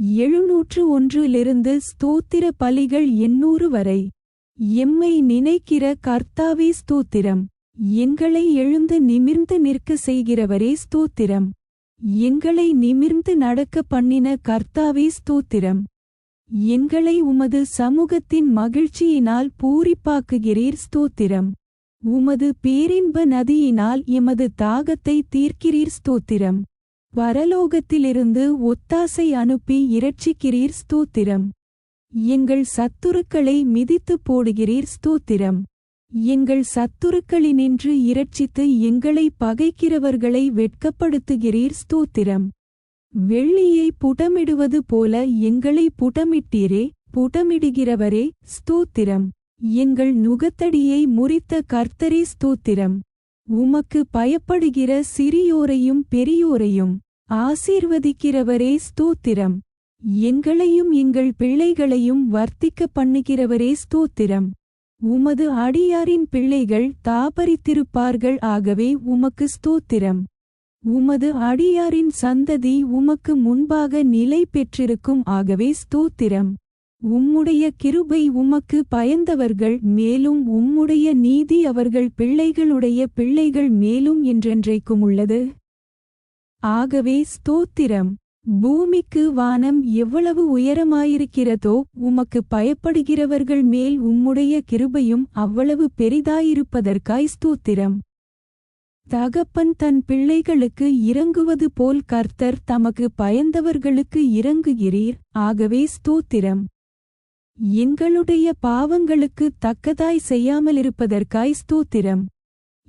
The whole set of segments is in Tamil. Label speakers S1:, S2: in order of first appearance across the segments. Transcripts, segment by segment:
S1: எழுநூற்று ஒன்றிலிருந்து ஸ்தோத்திர பலிகள் எண்ணூறு வரை. எம்மை நினைக்கிற கர்த்தாவே ஸ்தோத்திரம். எங்களை எழுந்து நிமிர்ந்து நிற்க செய்கிறவரே ஸ்தோத்திரம். எங்களை நிமிர்ந்து நடக்க பண்ணின கர்த்தாவே ஸ்தோத்திரம். எங்களை உமது சமூகத்தின் மகிழ்ச்சியினால் பூரிப்பாக்குகிறீர் ஸ்தோத்திரம். உமது பேரின்ப நதியினால் எமது தாகத்தை தீர்க்கிறீர் ஸ்தோத்திரம். பரலோகத்திலிருந்து ஒத்தாசை அனுப்பி இரட்சிக்கிறீர் ஸ்தோத்திரம். எங்கள் சத்துருக்களை மிதித்துப் போடுகிறீர் ஸ்தோத்திரம். எங்கள் சத்துருக்களினின்று இரட்சித்து எங்களை பகைக்கிறவர்களை வெட்கப்படுத்துகிறீர் ஸ்தோத்திரம். வெள்ளியை புடமிடுவது போல எங்களை புடமிட்டீரே புடமிடுகிறவரே ஸ்தோத்திரம். எங்கள் நுகத்தடியை முறித்த கர்த்தரே ஸ்தோத்திரம். உமக்கு பயப்படுகிற சிறியோரையும் பெரியோரையும் ஆசீர்வதிக்கிறவரே ஸ்தோத்திரம். எங்களையும் எங்கள் பிள்ளைகளையும் வர்த்திக்க பண்ணுகிறவரே ஸ்தோத்திரம். உமது அடியாரின் பிள்ளைகள் தாபரித்திருப்பார்கள் ஆகவே உமக்கு ஸ்தோத்திரம். உமது அடியாரின் சந்ததி உமக்கு முன்பாக நிலை பெற்றிருக்கும் ஆகவே ஸ்தோத்திரம். உம்முடைய கிருபை உமக்கு பயந்தவர்கள் மேலும் உம்முடைய நீதி அவர்கள் பிள்ளைகளுடைய பிள்ளைகள் மேலும் என்றென்றைக்கும் உள்ளது. ஆகவே ஸ்தோத்திரம். பூமிக்கு வானம் எவ்வளவு உயரமாயிருக்கிறதோ உமக்கு பயப்படுகிறவர்கள் மேல் உம்முடைய கிருபையும் அவ்வளவு பெரிதாயிருப்பதற்காய் ஸ்தோத்திரம். தகப்பன் தன் பிள்ளைகளுக்கு இறங்குவது போல் கர்த்தர் தமக்கு பயந்தவர்களுக்கு இறங்குகிறீர். ஆகவே ஸ்தோத்திரம். எங்களுடைய பாவங்களுக்கு தக்கதாய் செய்யாமலிருப்பதற்காய் ஸ்தோத்திரம்.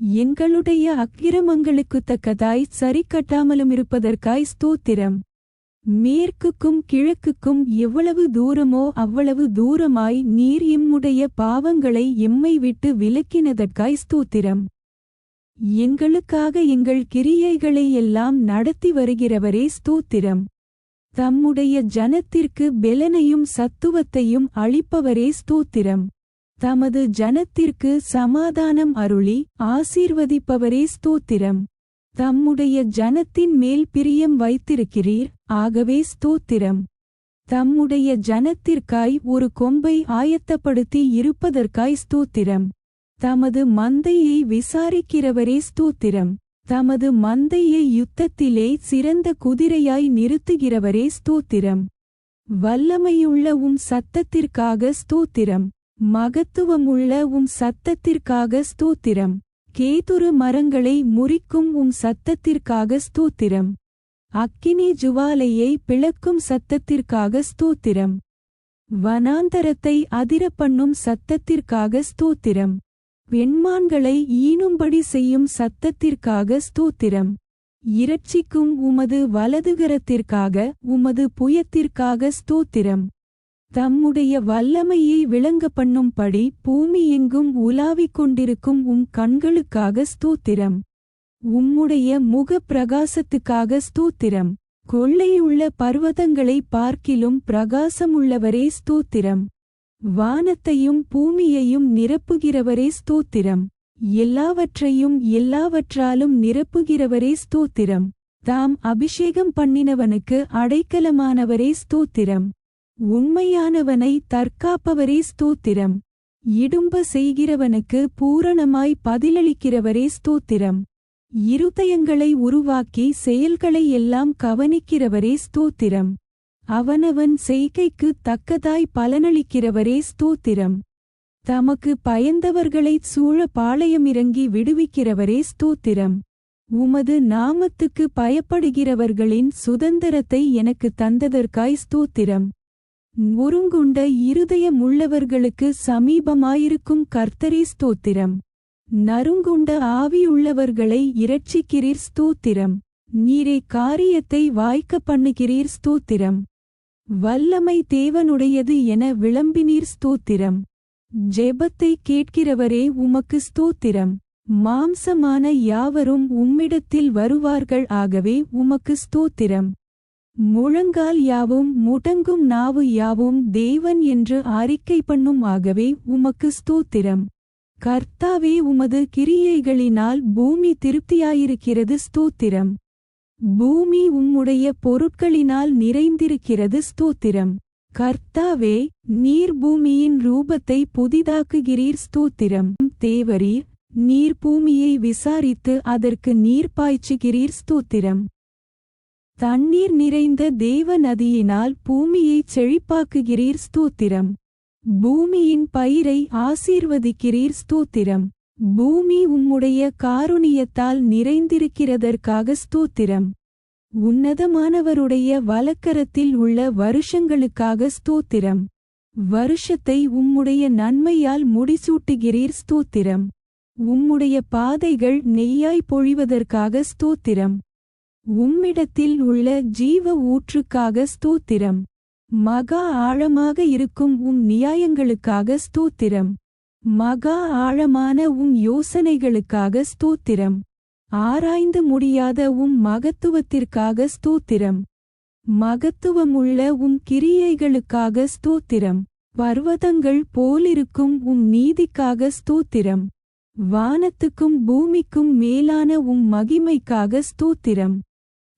S1: எங்களுடைய அக்கிரமங்களுக்குத் தக்கதாய் சரிக்கட்டாமலும் இருப்பதற்காய் ஸ்தோத்திரம். மேற்குக்கும் கிழக்குக்கும் எவ்வளவு தூரமோ அவ்வளவு தூரமாய் நீர் எம்முடைய பாவங்களை எம்மை விட்டு விலக்கினதற்காய் ஸ்தோத்திரம். எங்களுக்காக எங்கள் கிரியைகளை எல்லாம் நடத்தி வருகிறவரே ஸ்தோத்திரம். தம்முடைய ஜனத்திற்கு பெலனையும் சத்துவத்தையும் அளிப்பவரே ஸ்தோத்திரம். தமது ஜனத்திற்கு சமாதானம் அருளி ஆசீர்வதிப்பவரே ஸ்தோத்திரம். தம்முடைய ஜனத்தின் மேல் பிரியம் வைத்திருக்கிறீர் ஆகவே ஸ்தோத்திரம். தம்முடைய ஜனத்திற்காய் ஒரு கொம்பை ஆயத்தப்படுத்தி இருப்பதற்காய் ஸ்தோத்திரம். தமது மந்தையை விசாரிக்கிறவரே ஸ்தோத்திரம். தமது மந்தையை யுத்தத்திலே சிறந்த குதிரையாய் நிறுத்துகிறவரே ஸ்தோத்திரம். வல்லமையுள்ள உம் சத்தத்திற்காக ஸ்தோத்திரம். மகத்துவமுள்ள உம் சத்தத்திற்காக ஸ்தோத்திரம். கேதுரு மரங்களை முறிக்கும் உம் சத்தத்திற்காக ஸ்தோத்திரம். அக்கினி ஜுவாலையை பிளக்கும் சத்தத்திற்காக ஸ்தோத்திரம். வனாந்தரத்தை அதிரப்பண்ணும் சத்தத்திற்காக ஸ்தோத்திரம். பெண்மான்களை ஈனும்படி செய்யும் சத்தத்திற்காக ஸ்தோத்திரம். இரட்சிக்கும் உமது வலதுகரத்திற்காக உமது புயத்திற்காக ஸ்தோத்திரம். தம்முடைய வல்லமையை விளங்க பண்ணும்படி பூமி எங்கும் உலாவிக் கொண்டிருக்கும் உம் கண்களுக்காக ஸ்தூத்திரம். உம்முடைய முக பிரகாசத்துக்காக ஸ்தோத்திரம். கொள்ளையுள்ள பர்வதங்களை பார்க்கிலும் பிரகாசமுள்ளவரே ஸ்தூத்திரம். வானத்தையும் பூமியையும் நிரப்புகிறவரே ஸ்தூத்திரம். எல்லாவற்றையும் எல்லாவற்றாலும் நிரப்புகிறவரே ஸ்தூத்திரம். தாம் அபிஷேகம் பண்ணினவனுக்கு அடைக்கலமானவரே ஸ்தூத்திரம். உண்மையானவனை தற்காப்பவரே ஸ்தோத்திரம். இடும்ப செய்கிறவனுக்கு பூரணமாய் பதிலளிக்கிறவரே ஸ்தோத்திரம். இருதயங்களை உருவாக்கி செயல்களை எல்லாம் கவனிக்கிறவரே ஸ்தோத்திரம். அவனவன் செய்கைக்கு தக்கதாய் பலனளிக்கிறவரே ஸ்தோத்திரம். தமக்கு பயந்தவர்களைச் சூழ பாளையமிறங்கி விடுவிக்கிறவரே ஸ்தோத்திரம். உமது நாமத்துக்கு பயப்படுகிறவர்களின் சுதந்திரத்தை எனக்கு தந்ததற்காய் ஸ்தோத்திரம். நொறுங்குண்ட இருதயமுள்ளவர்களுக்கு சமீபமாயிருக்கும் கர்த்தரே ஸ்தோத்திரம். நறுங்குண்ட ஆவியுள்ளவர்களை இரட்சிக்கிறீர் ஸ்தோத்திரம். நீரே காரியத்தை வாய்க்க பண்ணுகிறீர் ஸ்தோத்திரம். வல்லமை தேவனுடையது என விளம்பினீர் ஸ்தோத்திரம். ஜெபத்தை கேட்கிறவரே உமக்கு ஸ்தோத்திரம். மாம்சமான யாவரும் உம்மிடத்தில் வருவார்கள் ஆகவே உமக்கு ஸ்தோத்திரம். முழங்கால் யாவும் முடங்கும் நாவு யாவும் தேவன் என்று அறிக்கை பண்ணும் ஆகவே உமக்கு ஸ்தோத்திரம். கர்த்தாவே உமது கிரியைகளினால் பூமி திருப்தியாயிருக்கிறது ஸ்தோத்திரம். பூமி உம்முடைய பொருட்களினால் நிறைந்திருக்கிறது ஸ்தோத்திரம். கர்த்தாவே நீர் பூமியின் ரூபத்தை புதிதாக்குகிறீர் ஸ்தோத்திரம். தேவரீர் நீர் பூமியை விசாரித்து அதற்கு நீர் பாய்ச்சுகிறீர் ஸ்தோத்திரம். தண்ணீர் நிறைந்த தேவ நதியினால் பூமியைச் செழிப்பாக்குகிறீர் ஸ்தோத்திரம். பூமியின் பயிரை ஆசீர்வதிக்கிறீர் ஸ்தோத்திரம். பூமி உம்முடைய காருணியத்தால் நிறைந்திருக்கிறதற்காக ஸ்தோத்திரம். உன்னதமானவருடைய வலக்கரத்தில் உள்ள வருஷங்களுக்காக ஸ்தோத்திரம். வருஷத்தை உம்முடைய நன்மையால் முடிசூட்டுகிறீர் ஸ்தோத்திரம். உம்முடைய பாதைகள் நெய்யாய் பொழிவதற்காக ஸ்தோத்திரம். உம்மிடத்தில் உள்ள ஜீவ ஊற்றுக்காக ஸ்தோத்திரம். மகா ஆழமாக இருக்கும் உம் நியாயங்களுக்காக ஸ்தோத்திரம். மகா ஆழமான உம் யோசனைகளுக்காக ஸ்தோத்திரம். ஆராய்ந்து முடியாத உம் மகத்துவத்திற்காக ஸ்தோத்திரம். மகத்துவமுள்ள உம் கிரியைகளுக்காக ஸ்தோத்திரம். பர்வதங்கள் போலிருக்கும் உம் நீதிக்காக ஸ்தோத்திரம். வானத்துக்கும் பூமிக்கும் மேலான உம் மகிமைக்காக ஸ்தோத்திரம்.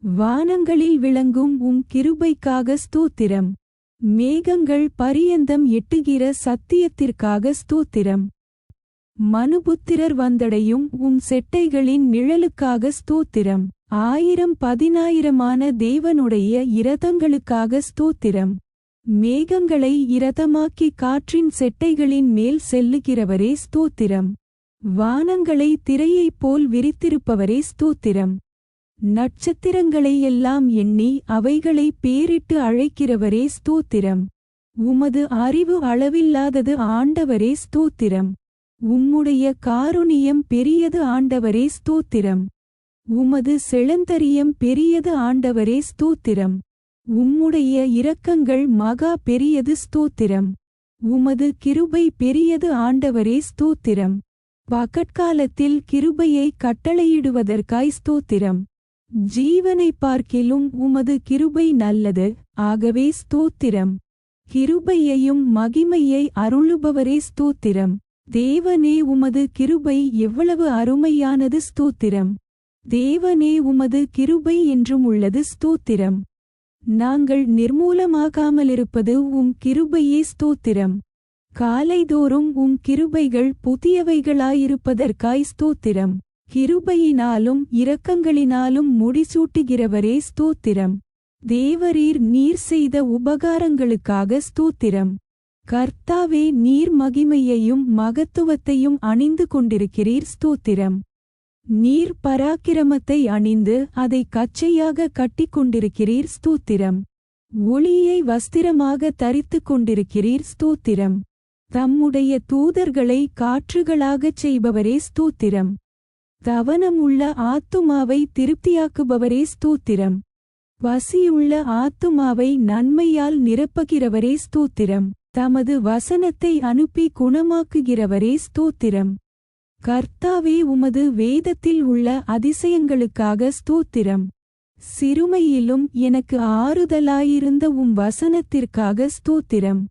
S1: வானங்களில் விளங்கும் உம் கிருபைக்காக ஸ்தோத்திரம். மேகங்கள் பரியந்தம் எட்டுகிற சத்தியத்திற்காக ஸ்தோத்திரம். மனுபுத்திரர் வந்தடையும் உம் செட்டைகளின் நிழலுக்காக ஸ்தோத்திரம். ஆயிரம் பதினாயிரமான தேவனுடைய இரதங்களுக்காக ஸ்தோத்திரம். மேகங்களை இரதமாக்கி காற்றின் செட்டைகளின் மேல் செல்லுகிறவரே ஸ்தோத்திரம். வானங்களை திரையைப் போல் விரித்திருப்பவரே ஸ்தோத்திரம். நட்சத்திரங்களை எல்லாம் எண்ணி அவைகளை பேரிட்டு அழைக்கிறவரே ஸ்தோத்திரம். உமது அறிவு அளவில்லாதது ஆண்டவரே ஸ்தோத்திரம். உம்முடைய காருணியம் பெரியது ஆண்டவரே ஸ்தோத்திரம். உமது செழந்தரியம் பெரியது ஆண்டவரே ஸ்தோத்திரம். உம்முடைய இரக்கங்கள் மகா பெரியது ஸ்தோத்திரம். உமது கிருபை பெரியது ஆண்டவரே ஸ்தோத்திரம். பகட்காலத்தில் கிருபையை கட்டளையிடுவதற்காய் ஸ்தோத்திரம். ஜீவனை பார்க்கிலும் உமது கிருபை நல்லது. ஆகவே ஸ்தோத்திரம். கிருபையையும் மகிமையை அருளுபவரே ஸ்தோத்திரம். தேவனே உமது கிருபை எவ்வளவு அருமையானது ஸ்தோத்திரம். தேவனே உமது கிருபை என்றும் உள்ளது ஸ்தோத்திரம். நாங்கள் நிர்மூலமாகாமலிருப்பது உம் கிருபையே ஸ்தோத்திரம். காலைதோறும் உம் கிருபைகள் புதியவைகளாயிருப்பதற்காய் ஸ்தோத்திரம். கிருபையினாலும் இரக்கங்களினாலும் முடிசூட்டுகிறவரே ஸ்தோத்திரம். தேவரீர் நீர் செய்த உபகாரங்களுக்காக ஸ்தோத்திரம். கர்த்தாவே நீர் மகிமையையும் மகத்துவத்தையும் அணிந்து கொண்டிருக்கிறீர் ஸ்தோத்திரம். நீர் பராக்கிரமத்தை அணிந்து அதை கச்சையாக கட்டிக் கொண்டிருக்கிறீர் ஸ்தோத்திரம். ஒளியை வஸ்திரமாக தரித்துக் கொண்டிருக்கிறீர் ஸ்தோத்திரம். தம்முடைய தூதர்களை காற்றுகளாகச் செய்பவரே ஸ்தோத்திரம். தவனமுள்ள ஆத்துமாவை திருப்தியாக்குபவரே ஸ்தூத்திரம். பசியுள்ள ஆத்துமாவை நன்மையால் நிரப்புகிறவரே ஸ்தூத்திரம். தமது வசனத்தை அனுப்பி குணமாக்குகிறவரே ஸ்தூத்திரம். கர்த்தாவே உமது வேதத்தில் உள்ள அதிசயங்களுக்காக ஸ்தூத்திரம். சிறுமையிலும் எனக்கு ஆறுதலாயிருந்த உம் வசனத்திற்காக ஸ்தூத்திரம்.